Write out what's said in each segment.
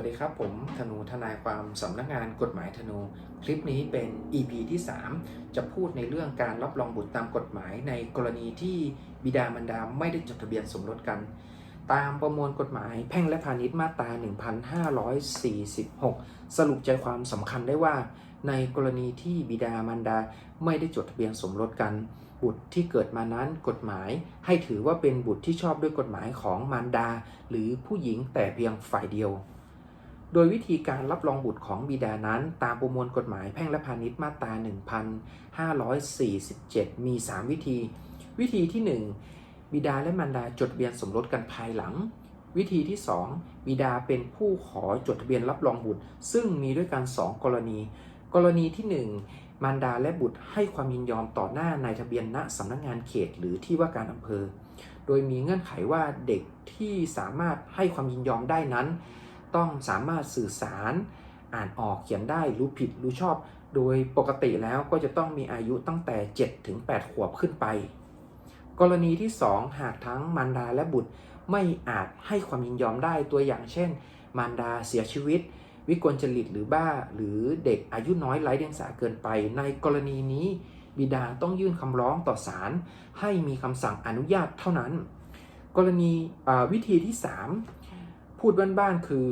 วัสดีครับ ผมธนูทนายความสำนักงานกฎหมายธนู คลิปนี้เป็น EP ที่ 3 จะพูดในเรื่องการรับรองบุตรตามกฎหมายในกรณีที่บิดามารดาไม่ได้จดทะเบียนสมรสกัน ตามประมวลกฎหมายแพ่งและพาณิชย์มาตรา 1546 สรุปใจความสำคัญได้ว่า ในกรณีที่บิดามารดาไม่ได้จดทะเบียนสมรสกัน บุตรที่เกิดมานั้นกฎหมาย ให้ถือว่าเป็นบุตรที่ชอบด้วยกฎหมายของมารดา หรือผู้หญิงแต่เพียงฝ่ายเดียว โดยวิธีการรับรองบุตรของบิดานั้น ตามประมวลกฎหมายแพ่งและพาณิชย์มาตรา 1547 มี 3 วิธี วิธีที่ 1 บิดาและมารดาจดทะเบียนสมรสกันภายหลัง วิธีที่ 2 บิดาเป็นผู้ขอจดทะเบียนรับรองบุตร ซึ่งมีด้วยกัน 2 กรณี กรณีที่ 1 มารดาและบุตรให้ความยินยอมต่อหน้านายทะเบียนณสำนักงานเขตหรือที่ว่าการอำเภอ โดยมีเงื่อนไขว่าเด็กที่สามารถให้ความยินยอมได้นั้น ต้องสามารถสื่อสารอ่านออกเขียนได้รู้ผิดรู้ชอบ โดยปกติแล้วก็จะต้องมีอายุตั้งแต่ 7 ถึง 8 ขวบขึ้นไป กรณีที่ 2 หากทั้งมารดาและบุตรไม่อาจให้ความยินยอมได้ตัวอย่างเช่น มารดาเสียชีวิต วิกลจริตหรือบ้า หรือเด็กอายุน้อยไร้เดียงสาเกินไป ในกรณีนี้ บิดาต้องยื่นคำร้องต่อศาลให้มีคำสั่งอนุญาตเท่านั้น กรณีวิธีที่ 3 พูดบ้านๆคือ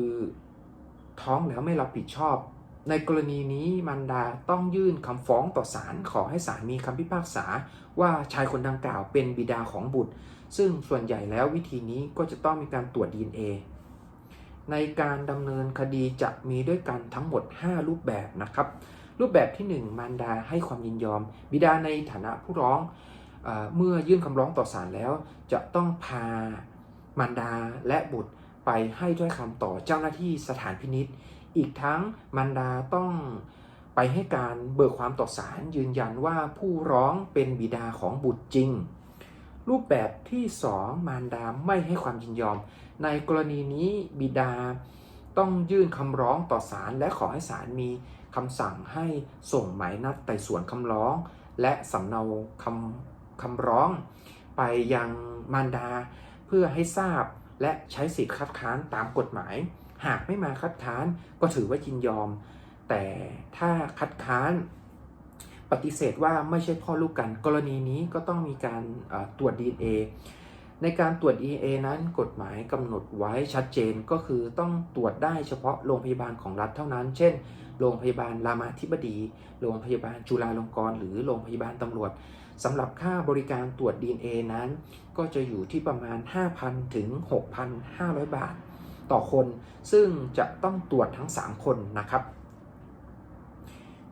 ท้องแล้วไม่รับผิดชอบ ในกรณีนี้มารดาต้องยื่นคำฟ้องต่อศาลขอให้ศาลมีคำพิพากษา ว่าชายคนดังกล่าวเป็นบิดาของบุตร ซึ่งส่วนใหญ่แล้ววิธีนี้ก็จะต้องมีการตรวจ DNA ในการดำเนินคดีจะมีด้วยกันทั้งหมด 5 รูปแบบนะครับ รูปแบบที่ 1 มารดาให้ความยินยอม บิดาในฐานะผู้ร้องเออเมื่อยื่นคำร้องต่อศาลแล้ว จะต้องพามารดาและบุตร ไปให้ถ้อยคำต่อเจ้าหน้าที่สถานพินิษอีกทั้งมารดาต้องไปให้การเบิกความต่อศาลยืนยันว่าผู้ร้องเป็นบิดาของบุตรจริง รูปแบบที่ 2 มารดาไม่ให้ความยินยอม ในกรณีนี้บิดาต้องยื่นคำร้องต่อศาลและขอให้ศาลมีคำสั่งให้ส่งหมายนัดไต่สวนคำร้อง และสำเนาคำคำร้อง ไปยังมารดาเพื่อให้ทราบ และใช้สิทธิ์คัดค้านตามกฎหมาย หากไม่มาคัดค้านก็ถือว่ายินยอม แต่ถ้าคัดค้านปฏิเสธว่าไม่ใช่พ่อลูกกัน กรณีนี้ก็ต้องมีการตรวจ DNA ในการตรวจ DNA นั้นกฎหมายกำหนดไว้ชัดเจนก็คือต้องตรวจได้เฉพาะโรงพยาบาลของรัฐเท่านั้น เช่น โรงพยาบาลรามาธิบดี โรงพยาบาลจุฬาลงกรณ์หรือโรงพยาบาลตำรวจสำหรับค่าบริการตรวจ DNA นั้น ก็จะอยู่ที่ประมาณ 5,000 ถึง 6,500 บาท ต่อคน ซึ่งจะต้องตรวจทั้ง 3 คนนะครับ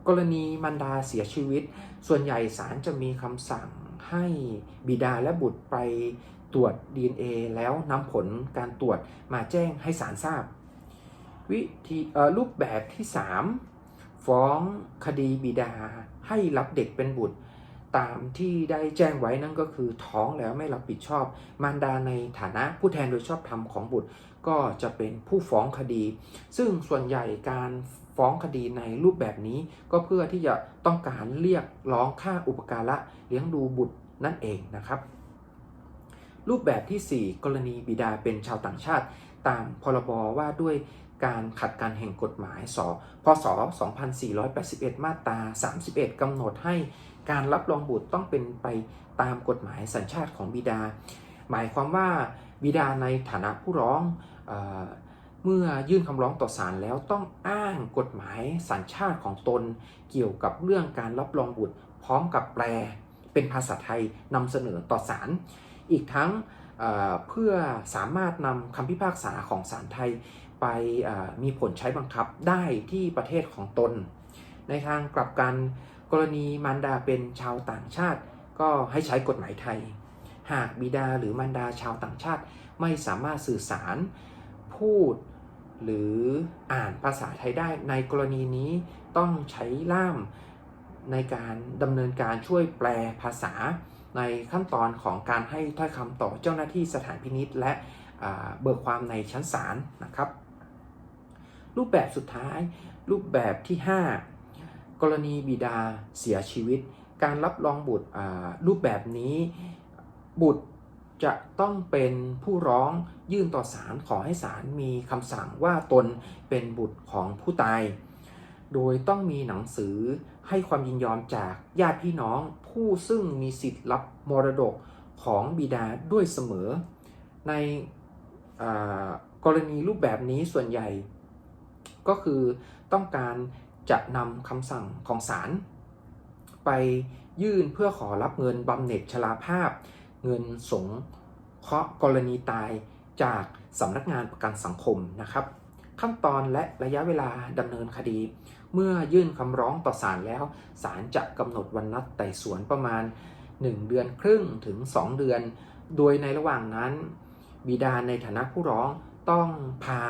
กรณีมารดาเสียชีวิต ส่วนใหญ่ศาลจะมีคำสั่งให้บิดาและบุตรไป ตรวจ DNA แล้วนำผลการตรวจมาแจ้งให้ศาลทราบ วิธีรูปแบบที่ 3 ฟ้องคดีบิดาให้รับเด็กเป็นบุตร ตามที่ได้แจ้งไว้นั่นก็คือท้องแล้วไม่รับผิดชอบ มารดาในฐานะผู้แทนโดยชอบธรรมของบุตร ก็จะเป็นผู้ฟ้องคดี ซึ่งส่วนใหญ่การฟ้องคดีในรูปแบบนี้ก็เพื่อที่จะต้องการเรียกร้องค่าอุปการะเลี้ยงดูบุตรนั่นเองนะครับ รูปแบบทีสี่ 4 กรณีบิดาเป็นชาวต่างชาติ ตามพรบว่าด้วยการขัดการแห่งกฎหมายสพศ 2481 มาตรา 31 กำหนดให้การรับรองบุตรต้องเป็นไปตามกฎหมายสัญชาติของบิดา หมายความว่าบิดาในฐานะผู้ร้องเออเมื่อยื่นคำร้องต่อศาลแล้วต้องอ้างกฎหมายสัญชาติของตน เกี่ยวกับเรื่องการรับรองบุตร พร้อมกับแปลเป็นภาษาไทยนำเสนอต่อศาล อีกทั้งเพื่อสามารถนำคำพิพากษาของศาลไทยไปมีผลใช้บังคับได้ที่ประเทศของตน ในทางกลับกันกรณีมารดาเป็นชาวต่างชาติ ก็ให้ใช้กฎหมายไทย หากบิดาหรือมารดาชาวต่างชาติไม่สามารถสื่อสารพูดหรืออ่านภาษาไทยได้ในกรณีนี้ต้องใช้ล่ามในการดำเนินการช่วยแปลภาษา ในขั้นตอนของการให้ถ้อยคำต่อเจ้าหน้าที่สถานพินิษและเบิกความในชั้นศาลนะครับ รูปแบบสุดท้าย รูปแบบที่ 5 กรณีบิดาเสียชีวิต การรับรองบุตรรูปแบบนี้บุตรจะต้องเป็นผู้ร้องยื่นต่อศาลขอให้ศาลมีคำสั่งว่าตนเป็นบุตรของผู้ตาย โดยต้องมีหนังสือให้ความยินยอมจากญาติพี่น้อง ผู้ซึ่งมีสิทธิ์รับมรดกของบิดาด้วยเสมอ ในอกรณีรูปแบบนี้ส่วนใหญ่ ก็คือต้องการจะนำคำสั่งของศาลไปยื่นเพื่อขอรับเงินบำเหน็จชราภาพ เงินสงเคราะห์กรณีตายจากสำนักงานประกันสังคมนะครับ ขั้นตอนและระยะเวลาดำเนินคดี เมื่อยื่นคำร้องต่อศาลแล้ว ศาลจะกำหนดวันนัดไต่สวนประมาณ 1 เดือนครึ่งถึง 2 เดือน โดยในระหว่างนั้น บิดาในฐานะผู้ร้องต้องพา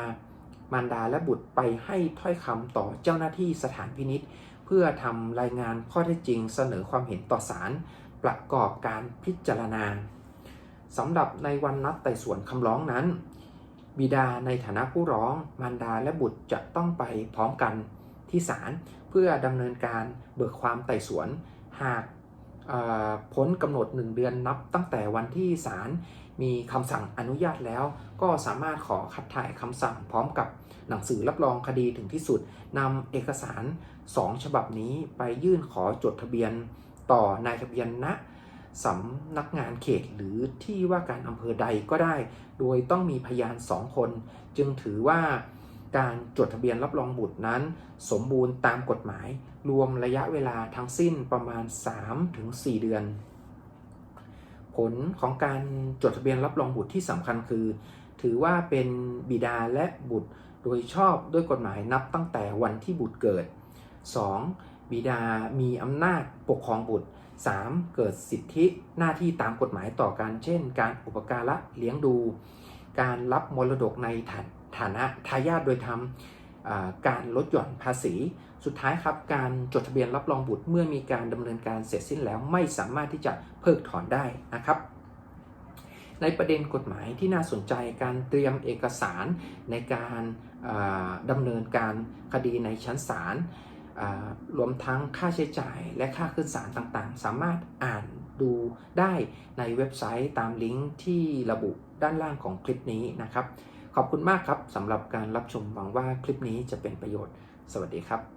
มารดาและบุตรไปให้ถ้อยคำต่อเจ้าหน้าที่สถานพินิษเพื่อทำรายงานข้อเท็จจริงเสนอความเห็นต่อศาลประกอบการพิจารณาสำหรับในวันนัดไต่สวนคำร้องนั้น บิดาในฐานะผู้ร้อง มารดาและบุตรจะต้องไปพร้อมกันที่ศาลเพื่อดำเนินการเบิกความไต่สวน หากพ้นกำหนด 1 เดือนนับตั้งแต่วันที่ศาลมีคำสั่งอนุญาตแล้ว ก็สามารถขอคัดถ่ายคำสั่งพร้อมกับหนังสือรับรองคดีถึงที่สุดนำเอกสาร 2 ฉบับนี้ไปยื่นขอจดทะเบียนต่อนายทะเบียนณ สำนักงานเขตหรือที่ว่าการอำเภอใดก็ได้ โดยต้องมีพยาน2คน จึงถือว่าการจดทะเบียนรับรองบุตรนั้น สมบูรณ์ตามกฎหมาย รวมระยะเวลาทั้งสิ้นประมาณ 3-4 เดือน ผลของการจดทะเบียนรับรองบุตรที่สำคัญคือ ถือว่าเป็นบิดาและบุตรโดยชอบด้วยกฎหมายนับตั้งแต่วันที่บุตรเกิด 2. บิดามีอำนาจปกครองบุตร 3. เกิดสิทธิหน้าที่ตามกฎหมายต่อกัน เช่น การอุปการะเลี้ยงดู การรับมรดกในฐานฐานะทายาทโดยธรรมการลดหย่อนภาษี สุดท้ายครับการจดทะเบียนรับรองบุตรเมื่อมีการดำเนินการเสร็จสิ้นแล้วไม่สามารถที่จะเพิกถอนได้นะครับ ในประเด็นกฎหมายที่น่าสนใจการเตรียมเอกสารในการอ่าดำเนินการคดีในชั้นศาล รวมทั้งค่าใช้จ่ายและค่าขึ้นศาลต่างๆ สามารถอ่านดูได้ในเว็บไซต์ตามลิงก์ที่ระบุด้านล่างของคลิปนี้นะครับ ขอบคุณมากครับสำหรับการรับชมหวังว่าคลิปนี้จะเป็นประโยชน์ สวัสดีครับ